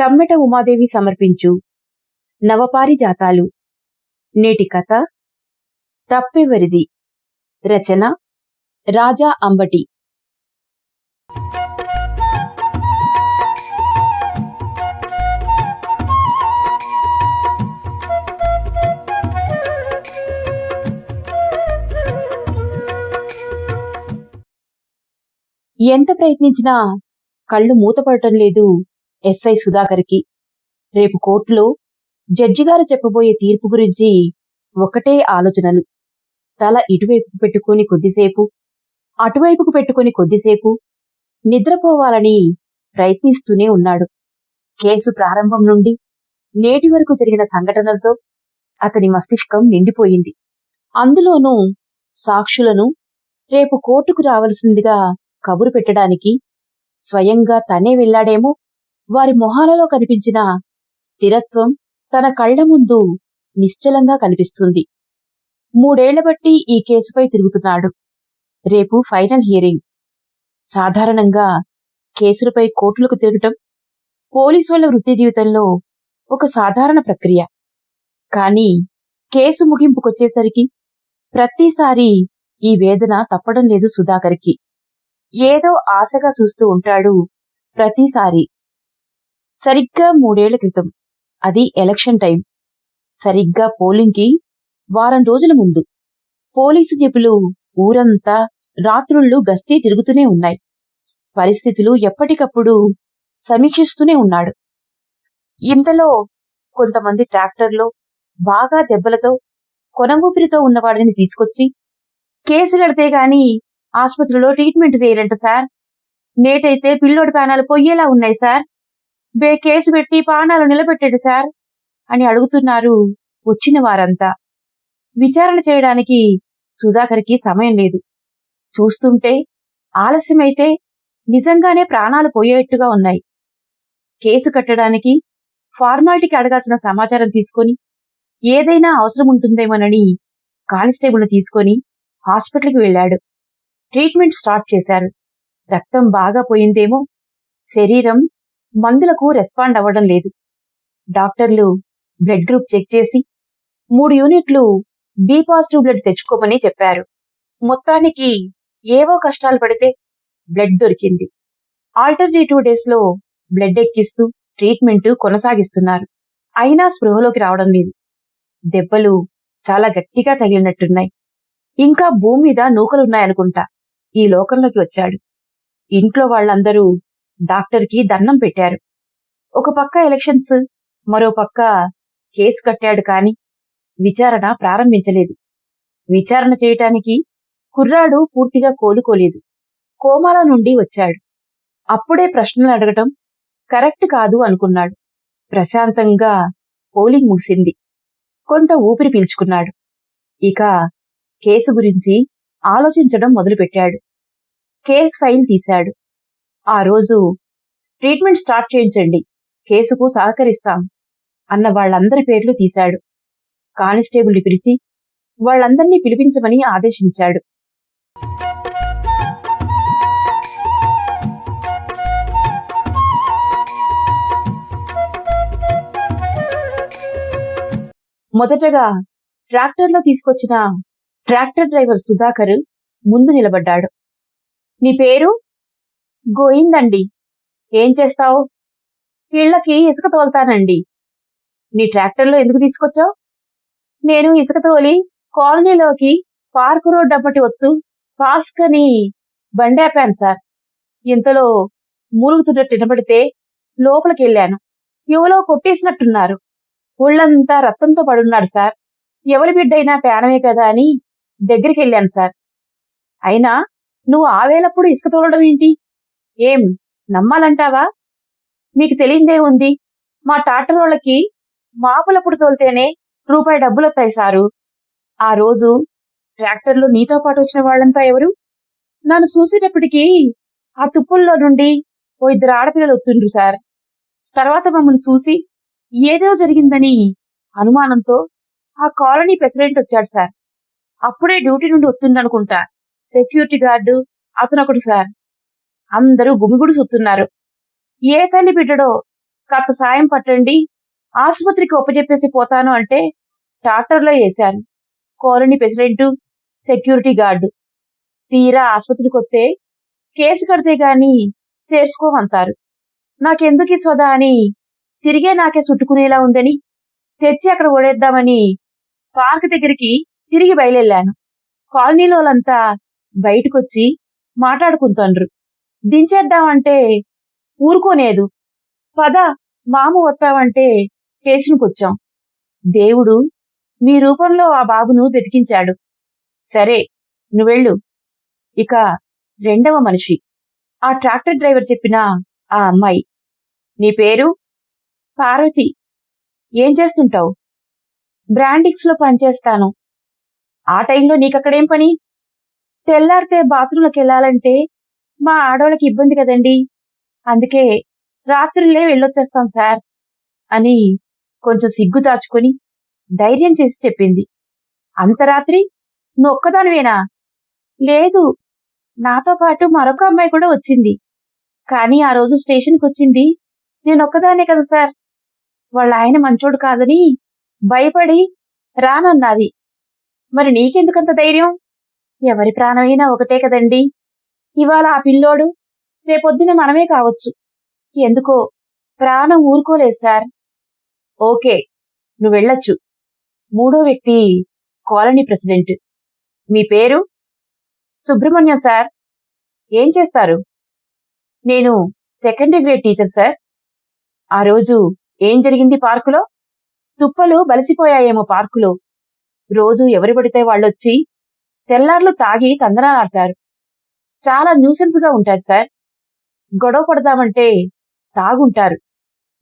చమ్మెట ఉమాదేవి సమర్పించు. నవపారిజాతాలు. నేటి కథ. తప్పెవరిది. రచన. రాజా అంబటి. ఎంత ప్రయత్నించినా కళ్ళు మూతపడటం లేదు. ఎస్ఐ సుధాకర్కి. రేపు కోర్టులో జడ్జిగారు చెప్పబోయే తీర్పు గురించి ఒకటే ఆలోచనలు. తల ఇటువైపుకు పెట్టుకుని కొద్దిసేపు అటువైపుకు పెట్టుకుని కొద్దిసేపు నిద్రపోవాలని ప్రయత్నిస్తూనే ఉన్నాడు. కేసు ప్రారంభం నుండి నేటి వరకు జరిగిన సంఘటనలతో అతని మస్తిష్కం నిండిపోయింది. అందులోనూ సాక్షులను రేపు కోర్టుకు రావలసిందిగా కబురు పెట్టడానికి స్వయంగా తనే వెళ్ళాడేమో వారి మొహాలలో కనిపించిన స్థిరత్వం తన కళ్ళ ముందు నిశ్చలంగా కనిపిస్తుంది. మూడేళ్ళ బట్టి ఈ కేసుపై తిరుగుతున్నాడు. రేపు ఫైనల్ హియరింగ్. సాధారణంగా కేసులపై కోర్టులకు తిరగటం పోలీసు వాళ్ళ వృత్తి జీవితంలో ఒక సాధారణ ప్రక్రియ. కానీ కేసు ముగింపుకొచ్చేసరికి ప్రతిసారి ఈ వేదన తప్పడం లేదు సుధాకర్కి. ఏదో ఆశగా చూస్తూ ఉంటాడు ప్రతిసారి. సరిగ్గా మూడేళ్ళ క్రితం. అది ఎలక్షన్ టైం సరిగ్గా పోలింగ్కి వారం రోజుల ముందు. పోలీసు జెపులు ఊరంతా రాత్రుళ్ళు గస్తీ తిరుగుతూనే ఉన్నాయి. పరిస్థితులు ఎప్పటికప్పుడు సమీక్షిస్తూనే ఉన్నాడు. ఇంతలో కొంతమంది ట్రాక్టర్లో బాగా దెబ్బలతో కొనంగూపిరితో ఉన్నవాడిని తీసుకొచ్చి కేసు కడితే గాని ఆసుపత్రిలో ట్రీట్మెంట్ చేయరంట సార్. నేటైతే పిల్లోడి ప్రాణాలు పోయేలా ఉన్నాయి సార్. బే కేసు పెట్టి పానాలు నిలబెట్టాడు సార్ అని అడుగుతున్నారు వచ్చిన వారంతా. విచారణ చేయడానికి సుధాకర్కి సమయం లేదు. చూస్తుంటే ఆలస్యమైతే నిజంగానే ప్రాణాలు పోయేట్టుగా ఉన్నాయి. కేసు కట్టడానికి ఫార్మాలిటీకి అడగాల్సిన సమాచారం తీసుకొని ఏదైనా అవసరం ఉంటుందేమోనని కానిస్టేబుల్ను తీసుకొని హాస్పిటల్కి వెళ్ళాడు. ట్రీట్మెంట్ స్టార్ట్ చేశారు. రక్తం బాగా పోయిందేమో శరీరం మందులకు రెస్పాండ్ అవ్వడం లేదు. డాక్టర్లు బ్లడ్ గ్రూప్ చెక్ చేసి మూడు యూనిట్లు బి పాజిటివ్ బ్లడ్ తెచ్చుకోమని చెప్పారు. మొత్తానికి ఏవో కష్టాలు పడితే బ్లడ్ దొరికింది. ఆల్టర్నేటివ్ డేస్లో బ్లడ్ ఎక్కిస్తూ ట్రీట్మెంట్ కొనసాగిస్తున్నారు. అయినా స్పృహలోకి రావడం లేదు. దెబ్బలు చాలా గట్టిగా తగిలినట్టున్నాయి. ఇంకా భూమి మీద నూకలున్నాయనుకుంటా. ఈ లోకంలోకి వచ్చాడు. ఇంట్లో వాళ్ళందరూ డాక్టర్కి దండం పెట్టారు. ఒక పక్క ఎలక్షన్స్ మరో పక్క కేసు కట్టాడు కాని విచారణ ప్రారంభించలేదు. విచారణ చేయటానికి కుర్రాడు పూర్తిగా కోలుకోలేదు. కోమాల నుండి వచ్చాడు. అప్పుడే ప్రశ్నలు అడగటం కరెక్ట్ కాదు అనుకున్నాడు. ప్రశాంతంగా పోలింగ్ ముగిసింది. కొంత ఊపిరి పీల్చుకున్నాడు. ఇక కేసు గురించి ఆలోచించడం మొదలుపెట్టాడు. కేస్ ఫైల్ తీశాడు. ఆ రోజు ట్రీట్మెంట్ స్టార్ట్ చేయించండి. కేసుకు సహకరిస్తాం అన్న వాళ్ళందరి పేర్లు తీశాడు. కానిస్టేబుల్ని పిలిచి వాళ్ళందర్నీ పిలిపించమని ఆదేశించాడు. మొదటగా ట్రాక్టర్లో తీసుకొచ్చిన ట్రాక్టర్ డ్రైవర్ సుధాకర్ ముందు నిలబడ్డాడు. నీ పేరు? గోయిందండి. ఏం చేస్తావు? ఇళ్ళకి ఇసుక తోలుతానండి. నీ ట్రాక్టర్లో ఎందుకు తీసుకొచ్చావు? నేను ఇసుక తోలి కాలనీలోకి పార్క్ రోడ్ అప్పటి ఒత్తు కాస్కని బండాపాను సార్. ఇంతలో మూలుగుతున్నట్టు వినపడితే లోపలికి వెళ్ళాను ఎవలో కొట్టేసినట్టున్నారు. ఒళ్ళంతా రక్తంతో పడున్నాడు సార్. ఎవరి బిడ్డైనా పేనమే కదా అని దగ్గరికి వెళ్ళాను సార్. అయినా నువ్వు ఆవేలప్పుడు ఇసుక తోలడం ఏంటి? ఏం నమ్మాలంటావా? మీకు తెలియందే ఉంది. మా టాటరోళ్ళకి మాపులప్పుడు తోలితేనే రూపాయి డబ్బులొత్తాయి సారు. ఆ రోజు ట్రాక్టర్లో నీతో పాటు వచ్చిన వాళ్ళంతా ఎవరు? నన్ను చూసేటప్పటికీ ఆ తుప్పుల్లో నుండి ఓ ఇద్దరు ఆడపిల్లలు వస్తుండ్రు సార్. తర్వాత మమ్మల్ని చూసి ఏదో జరిగిందని అనుమానంతో ఆ కాలనీ ప్రెసిడెంట్ వచ్చాడు సార్. అప్పుడే డ్యూటీ నుండి వస్తుందనుకుంటా. సెక్యూరిటీ గార్డు అతనొకడు సార్. అందరూ గుమిగుడు సుత్తున్నారు. ఏ తల్లి బిడ్డడో కాస్త సాయం పట్టండి ఆసుపత్రికి ఒప్పజెప్పేసి పోతాను అంటే ట్రాక్టర్లో వేశారు కాలనీ ప్రెసిడెంట్ సెక్యూరిటీ గార్డు. తీరా ఆసుపత్రికి వస్తే కేసు కడితే గాని చేర్చుకోమంటారు నాకెందుకు ఈ సోదా అని తిరిగే నాకే చుట్టుకునేలా ఉందని తెచ్చి అక్కడ ఓడేద్దామని పార్క్ దగ్గరికి తిరిగి బయలుదేరాను కాలనీలో వాళ్ళంతా బయటకొచ్చి మాట్లాడుకుంటాండ్రు. దించేద్దామంటే ఊరుకోనేదు. పద మాము వస్తావంటే స్టేషన్కొచ్చాం. దేవుడు మీ రూపంలో ఆ బాబును బతికించాడు సరే నువ్వెళ్ళు. ఇక రెండవ మనిషి. ఆ ట్రాక్టర్ డ్రైవర్ చెప్పిన ఆ అమ్మాయి. నీ పేరు? పార్వతి. ఏం చేస్తుంటావు? బ్రాండిక్స్లో పనిచేస్తాను. ఆ టైంలో నీకక్కడేం పని? తెల్లారితే బాత్రూంలోకి వెళ్ళాలంటే మా ఆడవాళ్ళకి ఇబ్బంది కదండి. అందుకే రాత్రులే వెళ్ళొచ్చేస్తాం సార్ అని కొంచెం సిగ్గు దాచుకొని ధైర్యం చేసి చెప్పింది. అంత రాత్రి నువ్వు లేదు నాతో పాటు మరొక అమ్మాయి కూడా వచ్చింది. కానీ ఆ రోజు స్టేషన్కి వచ్చింది నేనొక్కదానే కదా సార్. వాళ్ళ ఆయన మంచోడు కాదని భయపడి రానన్నది. మరి నీకెందుకంత ధైర్యం? ఎవరి ప్రాణమైనా ఒకటే కదండి. ఇవాళ ఆ పిల్లోడు రేపొద్దున మనమే కావచ్చు. ఎందుకో ప్రాణం ఊరుకోలేదు సార్. ఓకే నువ్వు వెళ్ళొచ్చు. మూడో వ్యక్తి కాలనీ ప్రెసిడెంట్. మీ పేరు? సుబ్రహ్మణ్యం సార్. ఏం చేస్తారు? నేను సెకండరీ గ్రేడ్ టీచర్ సార్. ఆ రోజు ఏం జరిగింది పార్కులో? తుప్పలు బలిసిపోయాయేమో పార్కులో. రోజు ఎవరు పడితే వాళ్ళొచ్చి తెల్లార్లు తాగి తందనాలాడతారు చాలా న్యూసెన్స్గా ఉంటారు సార్ గొడవ పడదామంటే తాగుంటారు.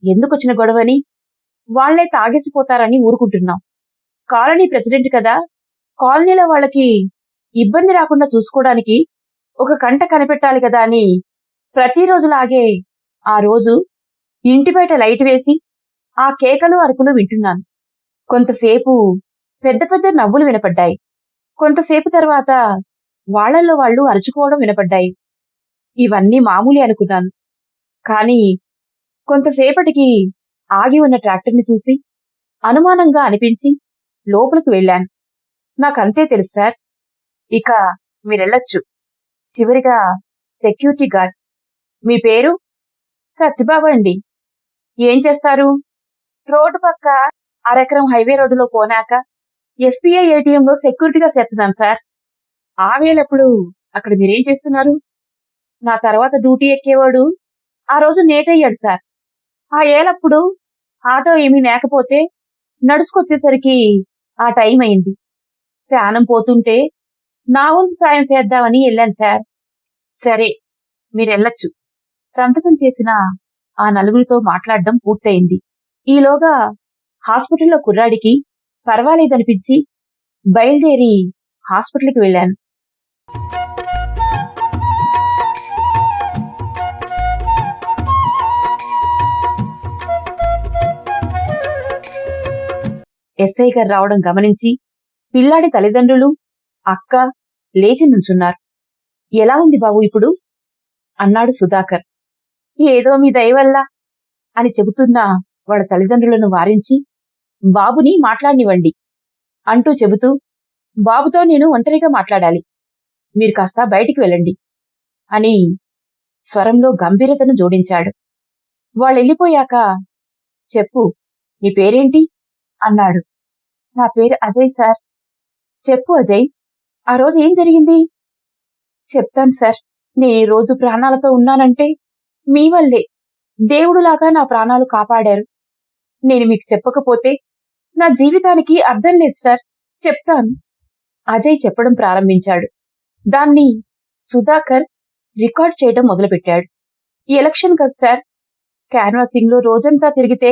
ఎందుకొచ్చిన గొడవని? వాళ్ళే తాగేసిపోతారని ఊరుకుంటున్నాం. కాలనీ ప్రెసిడెంట్ కదా కాలనీలో వాళ్ళకి ఇబ్బంది రాకుండా చూసుకోవడానికి ఒక కంట కనిపెట్టాలి కదా అని ప్రతిరోజులాగే ఆ రోజు ఇంటి బయట లైట్ వేసి ఆ కేకలు అరుపులు వింటున్నాను. కొంతసేపు పెద్ద పెద్ద నవ్వులు వినపడ్డాయి. కొంతసేపు తర్వాత వాళ్ళల్లో వాళ్ళు అరుచుకోవడం వినపడ్డాయి. ఇవన్నీ మామూలే అనుకున్నాను. కానీ కొంతసేపటికి ఆగి ఉన్న ట్రాక్టర్ని చూసి అనుమానంగా అనిపించి లోపలికి వెళ్ళాను. నాకంతే తెలుసు సార్. ఇక మీరెళ్ళొచ్చు. చివరిగా సెక్యూరిటీ గార్డ్. మీ పేరు? సత్యబాబు అండి. ఏం చేస్తారు? రోడ్డు పక్క అరెకరం హైవే రోడ్డులో పోనాక ఎస్బీఐ ఏటీఎంలో సెక్యూరిటీగా చేస్తున్నాను సార్. ఆ వేళప్పుడు అక్కడ మీరేం చేస్తున్నారు? నా తర్వాత డ్యూటీ ఎక్కేవాడు ఆ రోజు నేటయ్యాడు సార్. ఆ ఏలప్పుడు ఆటో ఏమీ లేకపోతే నడుచుకొచ్చేసరికి ఆ టైం అయింది. ప్రాణం పోతుంటే నా వంతు సాయం చేద్దామని వెళ్ళాను సార్. సరే మీరెళ్ళొచ్చు సంతకం చేసిన ఆ నలుగురితో మాట్లాడడం పూర్తయింది. ఈలోగా హాస్పిటల్లో కుర్రాడికి పర్వాలేదనిపించి బయలుదేరి హాస్పిటల్కి వెళ్ళాను. ఎస్ఐ గారు రావడం గమనించి పిల్లాడి తల్లిదండ్రులు అక్క లేచి నుంచున్నారు. ఎలా ఉంది బాబు ఇప్పుడు? అన్నాడు సుధాకర్. ఏదో మీ దయవల్ల అని చెబుతున్న వాళ్ళ తల్లిదండ్రులను వారించి బాబుని మాట్లాడినివ్వండి అంటూ చెబుతూ బాబుతో నేను ఒంటరిగా మాట్లాడాలి. మీరు కాస్త బయటికి వెళ్ళండి అని స్వరంలో గంభీరతను జోడించాడు. వాళ్ళెళ్ళిపోయాక చెప్పు నీ పేరేంటి? అన్నాడు. నా పేరు అజయ్ సార్. చెప్పు అజయ్ ఆ రోజు ఏం జరిగింది? చెప్తాను సార్ నేను ఈ రోజు ప్రాణాలతో ఉన్నానంటే మీ వల్లే. దేవుడులాగా నా ప్రాణాలు కాపాడారు. నేను మీకు చెప్పకపోతే నా జీవితానికి అర్థం లేదు సార్. చెప్తాను. అజయ్ చెప్పడం ప్రారంభించాడు. దాన్ని సుధాకర్ రికార్డ్ చేయడం మొదలుపెట్టాడు. ఎలక్షన్ కదా సార్. క్యాన్వాసింగ్లో రోజంతా తిరిగితే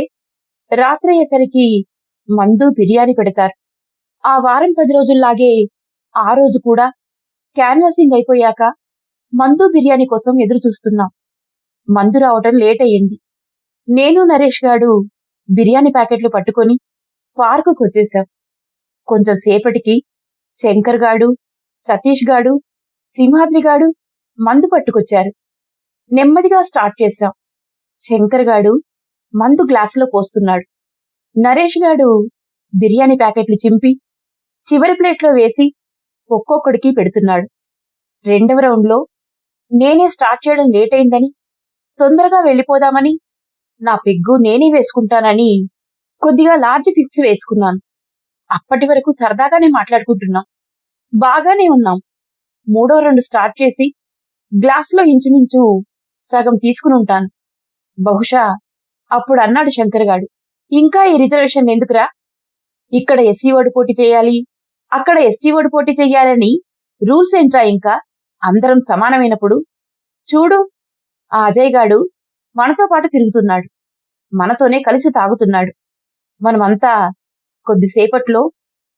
రాత్రి అయ్యేసరికి మందు బిర్యానీ పెడతారు. ఆ వారం పది రోజుల్లాగే ఆ రోజు కూడా క్యాన్వాసింగ్ అయిపోయాక మందు బిర్యానీ కోసం ఎదురు చూస్తున్నాం మందు రావటం లేట్ అయ్యింది. నేను నరేష్ గాడు బిర్యానీ ప్యాకెట్లు పట్టుకొని పార్కుకు వచ్చేశాం. కొంచెం సేపటికి శంకర్ గాడు సతీష్ గాడు సింహాద్రి గాడు మందు పట్టుకొచ్చారు. నెమ్మదిగా స్టార్ట్ చేశాం. శంకర్ గాడు మందు గ్లాసులో పోస్తున్నాడు. నరేష్ గాడు బిర్యానీ ప్యాకెట్లు చింపి చివరి ప్లేట్లో వేసి ఒక్కొక్కడికి పెడుతున్నాడు. రెండవ రౌండ్లో నేనే స్టార్ట్ చేయడం లేట్ అయిందని తొందరగా వెళ్ళిపోదామని నా పెగ్గు నేనే వేసుకుంటానని కొద్దిగా లార్జ్ ఫిక్స్ వేసుకున్నాను. అప్పటి వరకు సరదాగానే మాట్లాడుకుంటున్నాం. బాగానే ఉన్నాం. మూడో రెండు స్టార్ట్ చేసి గ్లాసులో ఇంచుమించు సగం తీసుకుని ఉంటాను. బహుశా అప్పుడు అన్నాడు శంకర్ గాడు. ఇంకా ఈ రిజర్వేషన్ ఎందుకురా? ఇక్కడ ఎస్సీ ఓటు పోటీ చేయాలి అక్కడ ఎస్టీ ఓటు పోటీ చెయ్యాలని రూల్స్ ఏంట్రా ఇంకా? అందరం సమానమైనప్పుడు. చూడు ఆ అజయ్ గాడు మనతో పాటు తిరుగుతున్నాడు. మనతోనే కలిసి తాగుతున్నాడు. మనమంతా కొద్దిసేపట్లో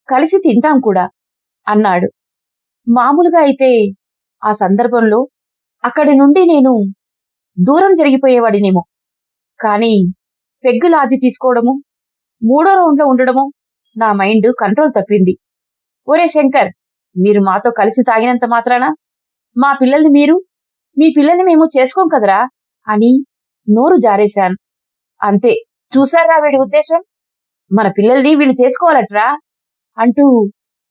కలిసి తింటాం కూడా అన్నాడు. మామూలుగా అయితే ఆ సందర్భంలో అక్కడి నుండి నేను దూరం జరిగిపోయేవాడినేమో. కాని పెగ్గు లాజి తీసుకోవడము మూడో రౌండ్లో ఉండడము నా మైండ్ కంట్రోల్ తప్పింది. ఒరే శంకర్ మీరు మాతో కలిసి తాగినంత మాత్రాన? మా పిల్లల్ని మీరు మీ పిల్లల్ని మేము చేసుకోం కదరా? అని నోరు జారేశాను. అంతే చూశారా వీడి ఉద్దేశం? మన పిల్లల్ని వీళ్ళు చేసుకోవాలట్రా? అంటూ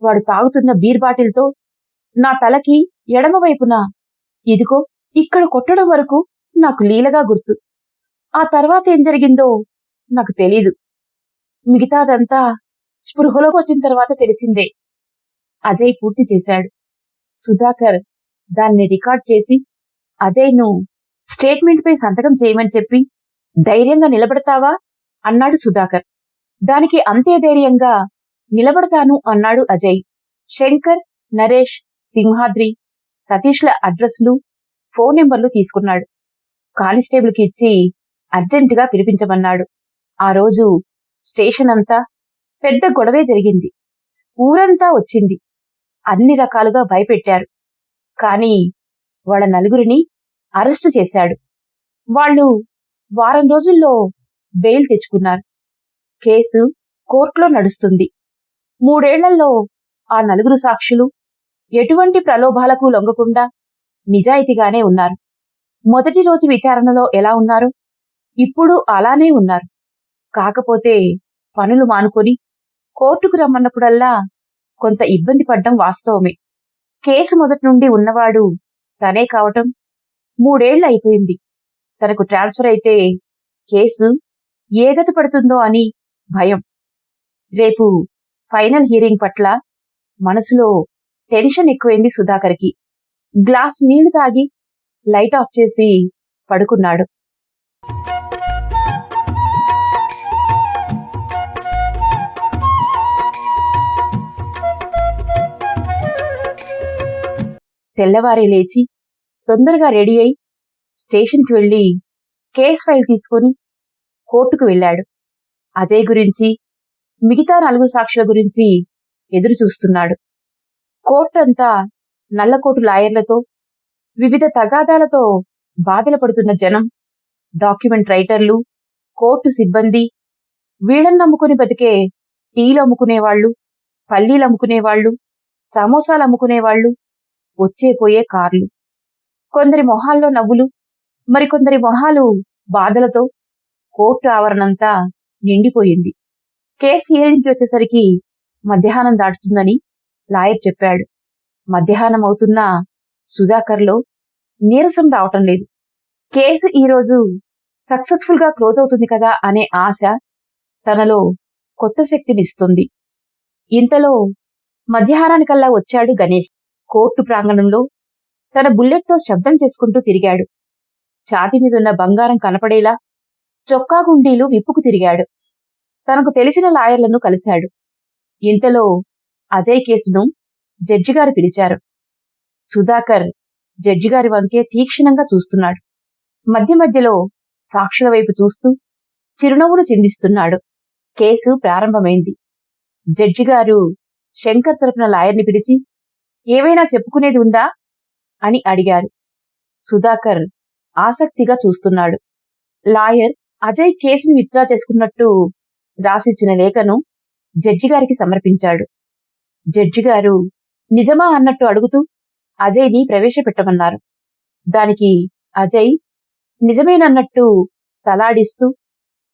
వాడు తాగుతున్న బీర్ బాటిల్తో నా తలకి ఎడమవైపున ఇదిగో ఇక్కడ కొట్టడం వరకు నాకు లీలగా గుర్తు. ఆ తర్వాత ఏం జరిగిందో నాకు తెలీదు. మిగతాదంతా స్పృహలోకి వచ్చిన తర్వాత తెలిసిందే. అజయ్ పూర్తి చేశాడు. సుధాకర్ దాన్ని రికార్డ్ చేసి అజయ్ను స్టేట్మెంట్పై సంతకం చేయమని చెప్పి ధైర్యంగా నిలబడతావా? అన్నాడు సుధాకర్. దానికి అంతే ధైర్యంగా నిలబడతాను అన్నాడు అజయ్. శంకర్ నరేష్ సింహాద్రి సతీష్ల అడ్రస్లు ఫోన్ నెంబర్లు తీసుకున్నాడు. కానిస్టేబుల్కి ఇచ్చి అర్జెంటుగా పిలిపించమన్నాడు. ఆ రోజు స్టేషన్ అంతా పెద్ద గొడవే జరిగింది. ఊరంతా వచ్చింది. అన్ని రకాలుగా భయపెట్టారు. కాని వాళ్ళ నలుగురిని అరెస్టు చేశాడు. వాళ్ళు వారం రోజుల్లో బెయిల్ తెచ్చుకున్నారు. కేసు కోర్టులో నడుస్తుంది. మూడేళ్ళలో ఆ నలుగురు సాక్షులు ఎటువంటి ప్రలోభాలకు లొంగకుండా నిజాయితీగానే ఉన్నారు. మొదటి రోజు విచారణలో ఎలా ఉన్నారు? ఇప్పుడు అలానే ఉన్నారు. కాకపోతే పనులు మానుకొని కోర్టుకు రమ్మన్నప్పుడల్లా కొంత ఇబ్బంది పడ్డం వాస్తవమే. కేసు మొదటి నుండి ఉన్నవాడు తనే కావటం మూడేళ్ళు అయిపోయింది. తనకు ట్రాన్స్ఫర్ అయితే కేసు ఏదత పడుతుందో అని భయం. రేపు ఫైనల్ హియరింగ్ పట్ల మనసులో టెన్షన్ ఎక్కువైంది సుధాకర్కి. గ్లాస్ నీళ్ళు తాగి లైట్ ఆఫ్ చేసి పడుకున్నాడు. తెల్లవారే లేచి తొందరగా రెడీ అయి స్టేషన్కి వెళ్ళి కేస్ ఫైల్ తీసుకొని కోర్టుకు వెళ్ళాడు. అజయ్ గురించి మిగతా నలుగురు సాక్షుల గురించి ఎదురు చూస్తున్నాడు. కోర్టు అంతా నల్లకోటు లాయర్లతో వివిధ తగాదాలతో బాధలు పడుతున్న జనం డాక్యుమెంట్ రైటర్లు కోర్టు సిబ్బంది వీళ్ళని నమ్ముకుని బతికే టీలు అమ్ముకునేవాళ్ళు పల్లీలు అమ్ముకునేవాళ్ళు సమోసాలు అమ్ముకునేవాళ్ళు వచ్చే పోయే కార్లు. కొందరి మొహాల్లో నవ్వులు మరికొందరి మొహాలు బాధలతో కోర్టు ఆవరణంతా నిండిపోయింది. కేసు హియరింగ్కి వచ్చేసరికి మధ్యాహ్నం దాటుతుందని లాయర్ చెప్పాడు. మధ్యాహ్నం అవుతున్న సుధాకర్లో నీరసం రావటం లేదు. కేసు ఈరోజు సక్సెస్ఫుల్గా క్లోజ్ అవుతుంది కదా అనే ఆశ తనలో కొత్త శక్తినిస్తుంది ఇంతలో మధ్యాహ్నానికల్లా వచ్చాడు గణేష్. కోర్టు ప్రాంగణంలో తన బుల్లెట్తో శబ్దం చేసుకుంటూ తిరిగాడు. ఛాతి మీదున్న బంగారం కనపడేలా చొక్కా గుండీలు విప్పుకు తిరిగాడు. తనకు తెలిసిన లాయర్లను కలిశాడు. ఇంతలో అజయ్ కేసును జడ్జిగారు పిలిచారు. సుధాకర్ జడ్జిగారి వంకే తీక్షణంగా చూస్తున్నాడు. మధ్య మధ్యలో సాక్షుల వైపు చూస్తూ చిరునవ్వును చిందిస్తున్నాడు. కేసు ప్రారంభమైంది. జడ్జిగారు శంకర్ తరపున లాయర్ని పిలిచి ఏవైనా చెప్పుకునేది ఉందా? అని అడిగారు సుధాకర్ ఆసక్తిగా చూస్తున్నాడు. లాయర్ అజయ్ కేసును విత్డ్రా చేసుకున్నట్టు రాసిచ్చిన లేఖను జడ్జిగారికి సమర్పించాడు. జడ్జిగారు నిజమా? అన్నట్టు అడుగుతూ అజయ్ని ప్రవేశపెట్టమన్నారు. దానికి అజయ్ నిజమేనన్నట్టు తలాడిస్తూ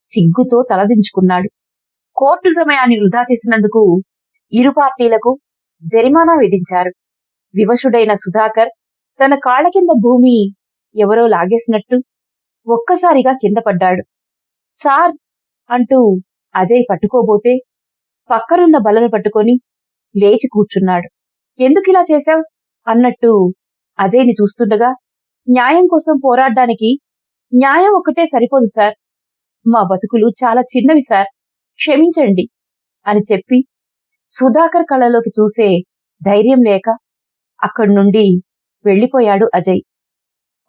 సిగ్గుతో తలదించుకున్నాడు. కోర్టు సమయాన్ని వృధా చేసినందుకు ఇరు పార్టీలకు జరిమానా విధించారు. వివశుడైన సుధాకర్ తన కాళ్ళ కింద భూమి ఎవరో లాగేసినట్టు ఒక్కసారిగా కింద పడ్డాడు. సార్ అంటూ అజయ్ పట్టుకోబోతే పక్కనున్న బలను పట్టుకొని లేచి కూర్చున్నాడు. ఎందుకిలా చేశావ్? అన్నట్టు అజయ్ని చూస్తుండగా న్యాయం కోసం పోరాడ్డానికి న్యాయం ఒక్కటే సరిపోదు సార్. మా బతుకులు చాలా చిన్నవి సార్. క్షమించండి అని చెప్పి సుధాకర్ కళ్ళలోకి చూసే ధైర్యం లేక అక్కడి నుండి వెళ్ళిపోయాడు అజయ్.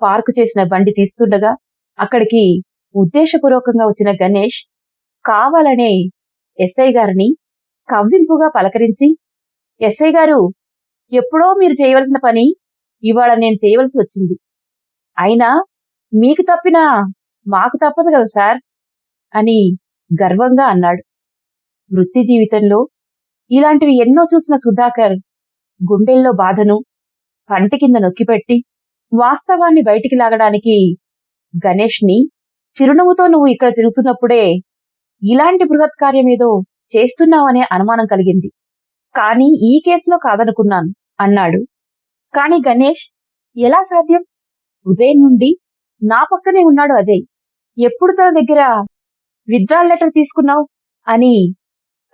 పార్కు చేసిన బండి తీస్తుండగా అక్కడికి ఉద్దేశపూర్వకంగా వచ్చిన గణేష్ కావాలనే ఎస్ఐ గారిని కవ్వింపుగా పలకరించి ఎస్ఐ గారు ఎప్పుడో మీరు చేయవలసిన పని ఇవాళ నేను చేయవలసి వచ్చింది. అయినా మీకు తప్పినా మాకు తప్పదు కదా సార్ అని గర్వంగా అన్నాడు. వృత్తి జీవితంలో ఇలాంటివి ఎన్నో చూసిన సుధాకర్ గుండెల్లో బాధను పంటి కింద నొక్కిపెట్టి వాస్తవాన్ని బయటికి లాగడానికి గణేష్ని చిరునవ్వుతో నువ్వు ఇక్కడ తిరుగుతున్నప్పుడే ఇలాంటి బృహత్కార్యమేదో చేస్తున్నావనే అనుమానం కలిగింది. కానీ ఈ కేసులో కాదనుకున్నాను అన్నాడు. కాని గణేష్ ఎలా సాధ్యం? ఉదయం నుండి నా పక్కనే ఉన్నాడు అజయ్. ఎప్పుడు తన దగ్గర విత్డ్రాల్ లెటర్ తీసుకున్నావు? అని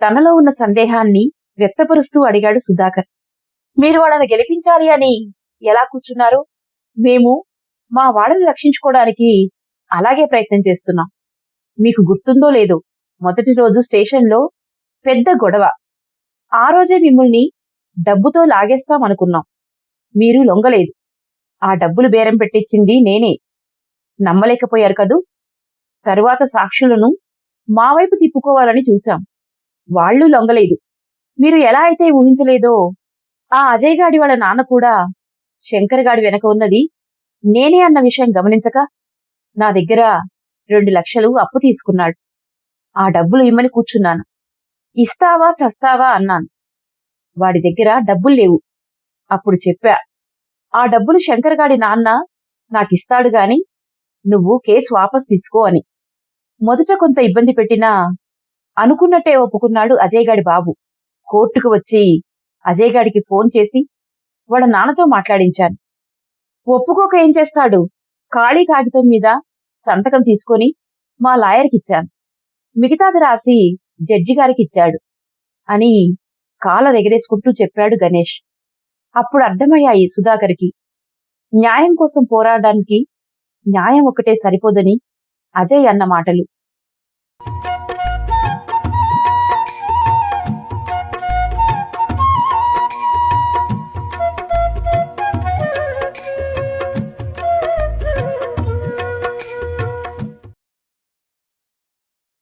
తనలో ఉన్న సందేహాన్ని వ్యక్తపరుస్తూ అడిగాడు సుధాకర్. మీరు వాళ్ళని గెలిపించాలి అని ఎలా కూర్చున్నారు? మేము మా వాళ్ళని రక్షించుకోవడానికి అలాగే ప్రయత్నం చేస్తున్నాం. మీకు గుర్తుందో లేదో మొదటి రోజు స్టేషన్లో పెద్ద గొడవ. ఆ రోజే మిమ్మల్ని డబ్బుతో లాగేస్తామనుకున్నాం మీరు లొంగలేదు. ఆ డబ్బులు బేరం పెట్టించింది నేనే. నమ్మలేకపోయారు కదూ? తరువాత సాక్షులను మా వైపు తిప్పుకోవాలని చూశాం. వాళ్ళు లొంగలేదు. మీరు ఎలా అయితే ఊహించలేదో ఆ అజయ్ గాడి వాళ్ళ నాన్న కూడా శంకర్ గాడి వెనక ఉన్నది. నేనే అన్న విషయం గమనించక నా దగ్గర రెండు లక్షలు అప్పు తీసుకున్నాడు. ఆ డబ్బులు ఇమ్మని కూర్చున్నాను. ఇస్తావా చస్తావా అన్నాను. వాడి దగ్గర డబ్బులు లేవు. అప్పుడు చెప్పా ఆ డబ్బులు శంకర్ గాడి నాన్న నాకిస్తాడు గాని నువ్వు కేసు వాపస్ తీసుకో అని. మొదట కొంత ఇబ్బంది పెట్టినా అనుకున్నట్టే ఒప్పుకున్నాడు అజయ్ గాడి బాబు. కోర్టుకు వచ్చి అజయ్ గాడికి ఫోన్ చేసి వాళ్ళ నాన్నతో మాట్లాడించాను. ఒప్పుకోక ఏం చేస్తాడు? ఖాళీ కాగితం మీద సంతకం తీసుకొని మా లాయర్కిచ్చాను మిగతాది రాసి జడ్జి గారికి ఇచ్చాడు అని కాల ఎగరేసుకుంటూ చెప్పాడు గణేష్. అప్పుడు అర్థమయ్యాయి సుధాకర్కి. న్యాయం కోసం పోరాడడానికి న్యాయం ఒకటే సరిపోదని అజయ్ అన్న మాటలు.